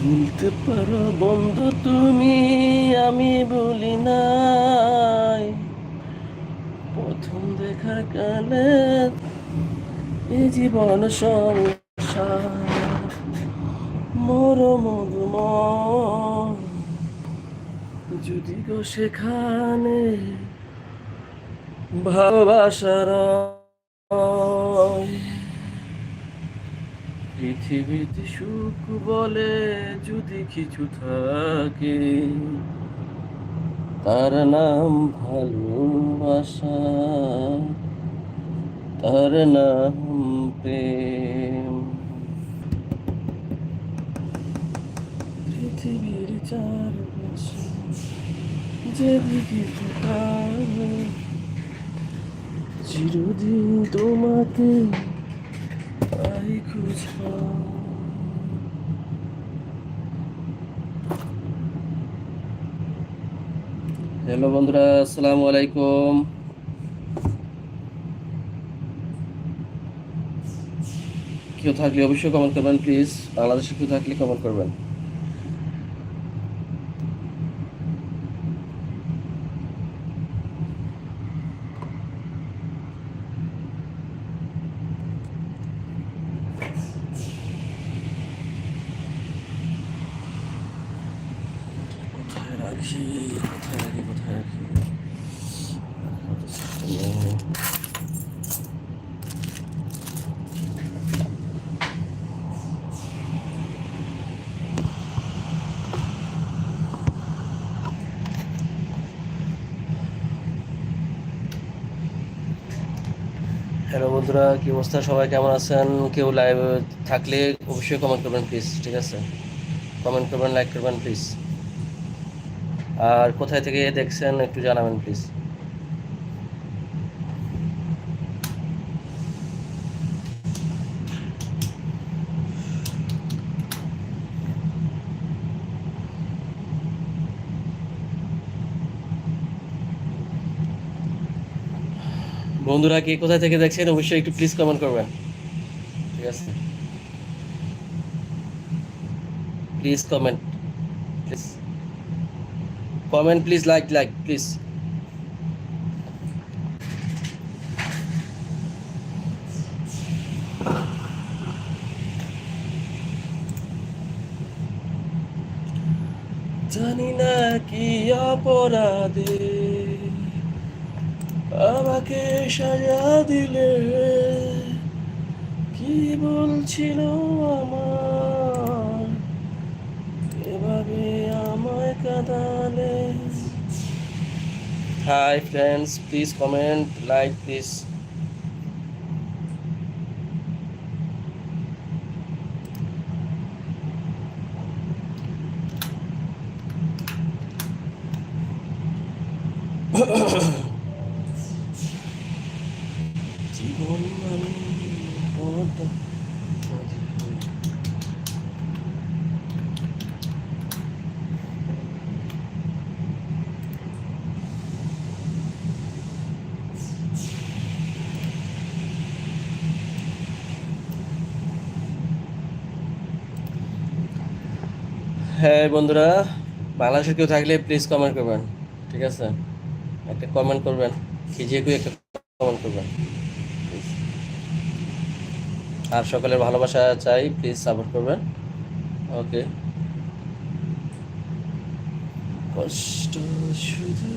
ভুলতে পারো বন্ধু তুমি, আমি বলি নাই। প্রথম দেখার কালে এ জীবন সংসার, মোর মধুম যদি গো সেখানে ভালোবাসার পৃথিবীতে সুখ বলে যদি কিছু থাকে তার নাম ভালোবাসা তার নাম প্রেম। পৃথিবীর চারপাশে যেদিকে তাকাই, চিরদিন তোমাকে হ্যালো বন্ধুরা, আসসালামু আলাইকুম। কেউ থাকলে অবশ্যই কমেন্ট করবেন প্লিজ বাংলাদেশে কেউ থাকলে কমেন্ট করবেন কোথায় রাখি কোথায় রাখি কোথায় রাখি হ্যালো বন্ধুরা, কি অবস্থা? সবাই কেমন আছেন? কেউ লাইভ থাকলে অবশ্যই কমেন্ট করবেন প্লিজ ঠিক আছে? কমেন্ট করবেন লাইক করবেন প্লিজ আর কোথায় থেকে দেখছেন একটু জানাবেন প্লিজ বন্ধুরা, কে কোথায় থেকে দেখছেন অবশ্যই একটু প্লিজ কমেন্ট করবেন। ঠিক আছে? Please comment please comment please like like please জানি না কি অপরাধে আমাকে সাজা দিলে কি বলছিল আমার? আমায় কাঁদালে hi friends please comment like please জীবন মানে পদ্মা নদী। হ্যাঁ বন্ধুরা, বাংলাদেশের কেউ থাকলে প্লিজ কমেন্ট করবেন, ঠিক আছে? একটা কমেন্ট করবেন খিজিয়ে কেউ একটা কমেন্ট করবেন আর সকলের ভালোবাসা চাই প্লিজ সাপোর্ট করবেন। ওকে কষ্ট শুধু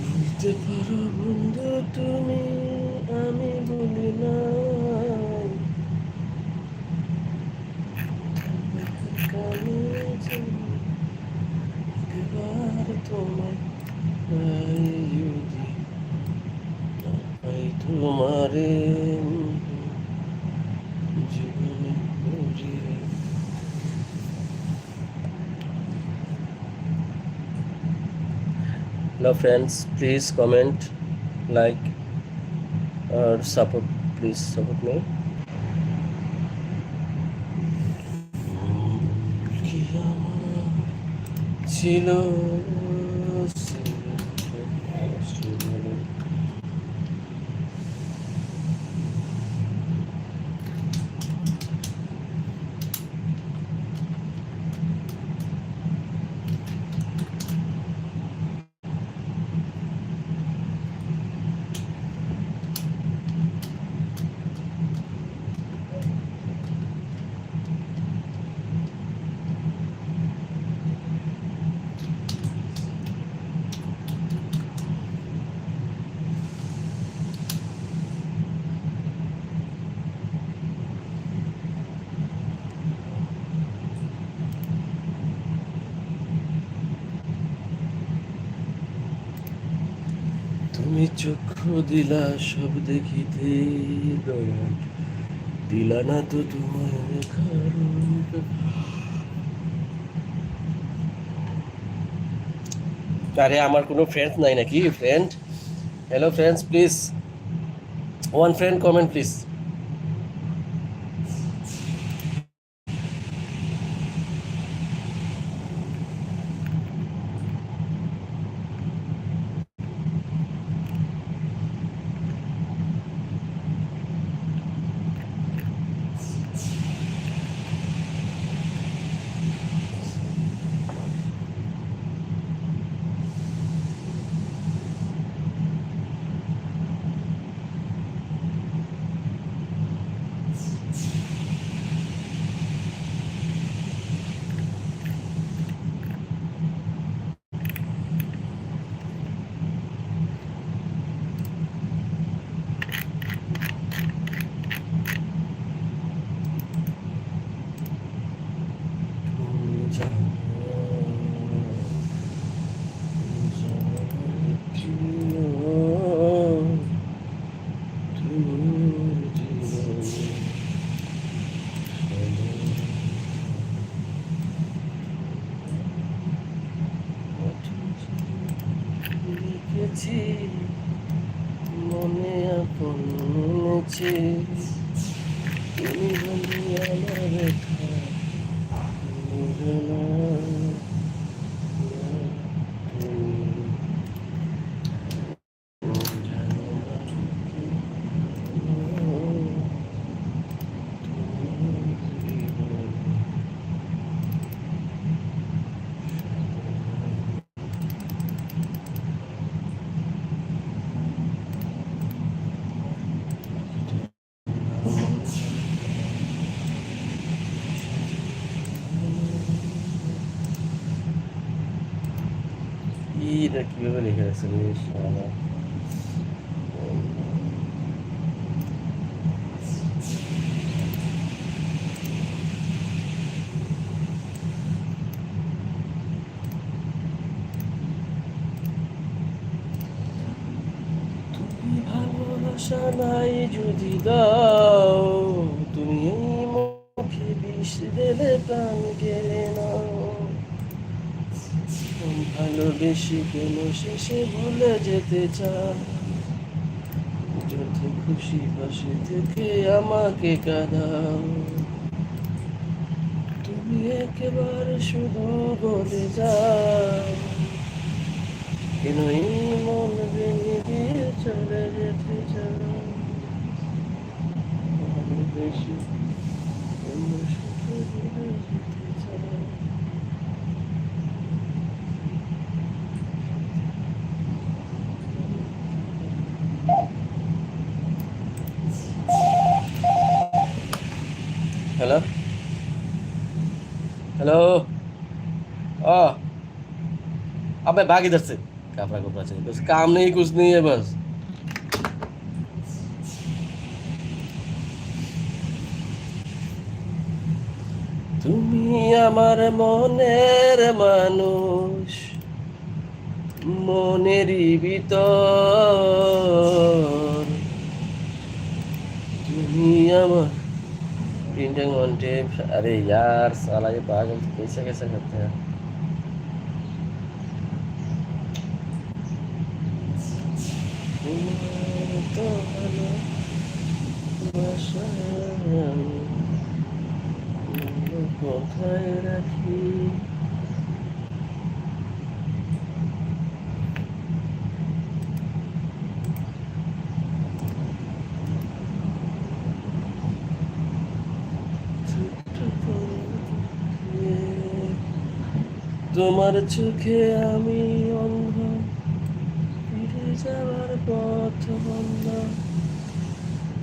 কষ্ট পারো বন্ধু তুমি আমি কানে জানি এবার না পাই তোমারে। hello friends. Please comment like or support please support me. চক্ষু দিলা সব দেখিতে দিলা না তো তোমার আরে, আমার কোনো ফ্রেন্ড নাই নাকি? Friend hello friends please one friend comment please এটা কীভাবে লিখে রাখছে শালা। তুমি ভালোবাসা নাই যদি দাও ভালোবেসে কেন শেষে ভুলে যেতে চাও যত খুশি পাশে থেকে আমাকে কাঁদাও। তুমি একেবারে শুধু বলে যাও। কেন এই মন ভেঙে দিয়ে চলে যেতে চাও? কেন শুধু ভুলে যেতে চাও হ্যালো হ্যালো ও আবে ভাগ इधर से कपड़ा कपड़ा चाहिए बस काम नहीं कुछ नहीं है बस তুমি আমার মনের মানুষ মনেরই ভিতর তুমি আমার तीन वन टेप अरे यार साला ये पागल कैसे कैसे करते हैं তোমার তো ভালোবাসা আমি কোথায় রাখি তোমার চোখে আমি অন্ধ ফিরে যাওয়ার পথ বন্ধ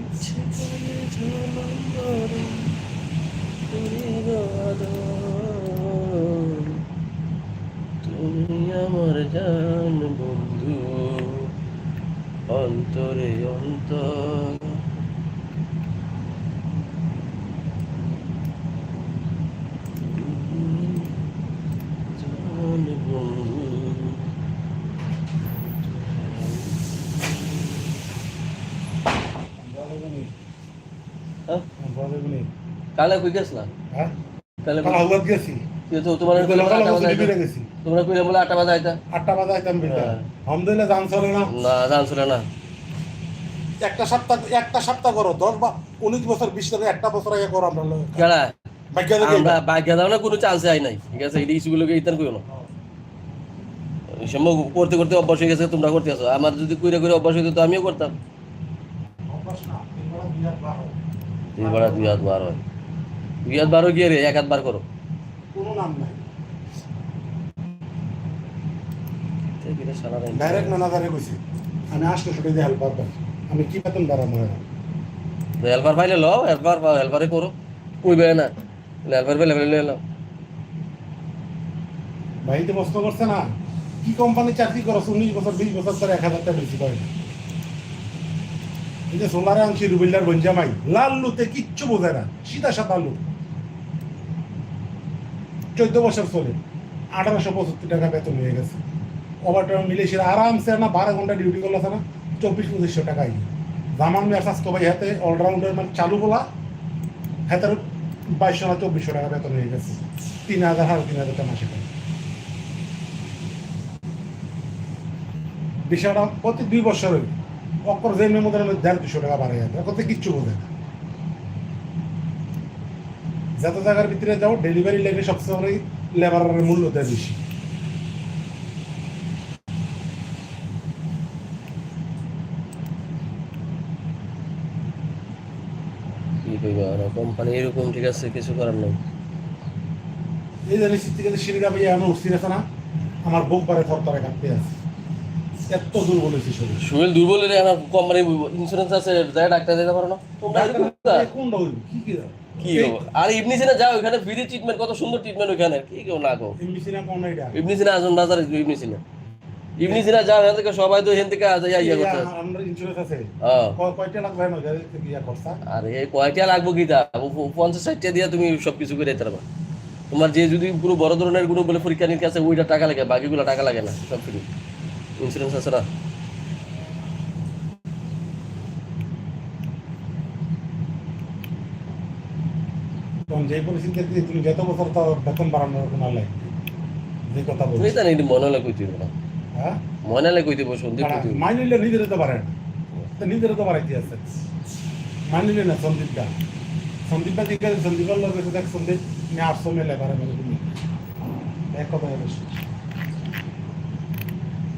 ইচ্ছে করে আদর। তুমি আমার জান বন্ধু, অন্তরে অন্তর জান বন্ধু হ্যাঁ? কালে কই গেছিলাম কালে গেছি। তো তোমার কইলে বলে আটটা বাজে আইতা আটটা বাজে আইতাম বিলটা হ্যাঁ। আলহামদুলিল্লাহ জান চলে না। না জানছিল না। একটা সপ্তাহ একটা সপ্তাহ করো। দশ বা উনিশ বছর বিশ বছর একটা বছর আগে করো আমরা। কেডা? আমরা ভাগ্য দাও না কোনো চান্সে আই নাই। ঠিক আছে এই ইস্যুগুলোকে ইতান কইও না। করতে করতে অভ্যাস হয়ে গেছে তোমরা করতে আছো। আমার যদি কইরে কইরে অভ্যাস হইতো তো আমিও করতাম। অভ্যাস না, তিনবেলা দুই হাত বার হয়। দুই হাত বার গিয়ে রে এক হাত বার করো কোনো নাম নাই। ডাইরেক্ট কইছি আমি আসলে ছুটি দিয়ে হেল্পার পাই আমি কি বেতন বাড়াবো এরা? হেল্পার পাইলে লও হেল্পার হেল্পারে করো কইবে না হেল্পার পাইলে পাইলে লও প্রশ্ন করছে না কি কোম্পানি চাকরি করো উনিশ বছর বিশ বছর ধরে এক হাজার টাকা বেশি পাই না যে সোলারে আনছি রুবিল্লার বঞ্জামাই লাল লুতে কিচ্ছু বোঝে না, সিধা সাদা লু চোদ্দ বছর চলে, আঠারোশো পঁচাত্তর টাকা বেতন হয়ে গেছে। ওভারটাইম মিলে সে আরামসে না বারো ঘণ্টা ডিউটি করলে না, চব্বিশ পঁচিশশো টাকা জামান মেসাজ কবাই হাতে অলরাউন্ডার মানে চালু বলা, হাতের বাইশশো না চব্বিশশো টাকা বেতন হয়ে গেছে। তিন হাজার, সাড়ে তিন হাজার টাকা মাসে বিষয়টা প্রতি দুই বছর দেওয়ার মধ্যে দেড় দুশো টাকা বাড়ে যাবে। কত কিচ্ছু বোঝে না। যত জায়গার ভিতরে যাও ডেলিভারি সবসময় লেবারের মূল্য দেয় বেশি। কোম্পানি এরকম ঠিক আছে কিছু করার নেই। এই যে নিশ্চিত থেকে সিঁড়িটা ভাই আমি উঠছি না আমার বুক পারে থর তরে কাঁপতে আছে। এত দুর্বল হয়েছে শরীর। শরীর দুর্বল হলে আমার কোম্পানি ইন্স্যুরেন্স আছে যাই ডাক্তার পারো না। তোমরা কি কি কি আর ইবনি সিনা যাও ওখানে ফ্রি ট্রিটমেন্ট কত সুন্দর ট্রিটমেন্ট ওখানে কি কেউ না গো এমবিসি না কোন এটা ইবনি সিনা আজম বাজার ইবনি সিনা ইবনি সিনা যাও এখান থেকে সবাই তো এখান থেকে আজ ইয়া ইয়া করতে আমরা ইন্স্যুরেন্স আছে। হ্যাঁ কয়টা লাগবে না গাড়ি থেকে ইয়া খরচা আর এই কয়টা লাগবো গীতা পঞ্চাশ ষাটটা দিয়ে তুমি সব কিছু করে দিতে পারবা। তোমার যে যদি কোনো বড় ধরনের কোনো বলে পরীক্ষা নিরীক্ষা আছে ওইটা টাকা লাগে বাকিগুলো টাকা লাগে না সব ফ্রি ইন্স্যুরেন্স আছে না যে পরিস্থিতিতে তুমি যত বছর তো বেতন বাড়ানোর কোনো লাগে যে কথা তুমি বলছি মনে হলে কই না? হ্যাঁ? মনে হলে সন্দীপ মাইন নিলে নিজের তো পারে না। তো নিজের তো বাড়াইতে আছে। মাইন নিলে না সন্দীপটা সন্দীপটা দিকে সন্দীপের লোক দেখ সন্দীপ আমি আটশো মেলে পারে মেলে তুমি এক কথা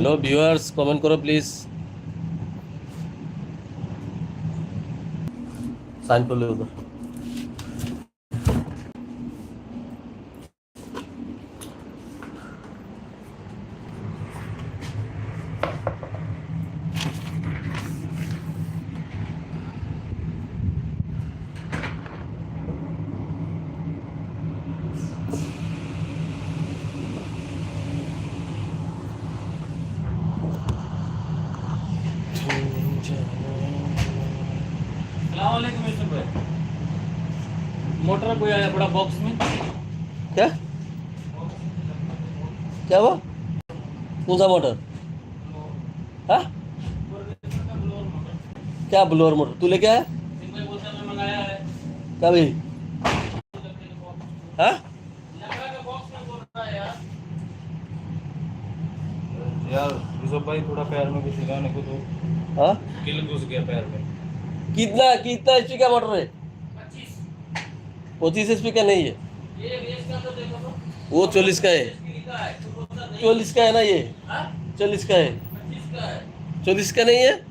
হ্যালো ভিউয়ার্স কমেন্ট করো প্লিজ সাইন করলে भाई मोटर आया बड़ा बॉक्स में? क्या? क्या हुआ? कौन सा मोटर हाँ? क्या ब्लोअर मोटर तू लेके आया? बोलता है? यार भाई थोड़ा पैर में लगाने को तो हाँ? किल घुस गया पैर में। कितना कितना एचपी का मोटर है? पच्चीस एच का नहीं है। वो चालीस का है। चालीस का है ना ये? चालीस का है। चालीस का नहीं है?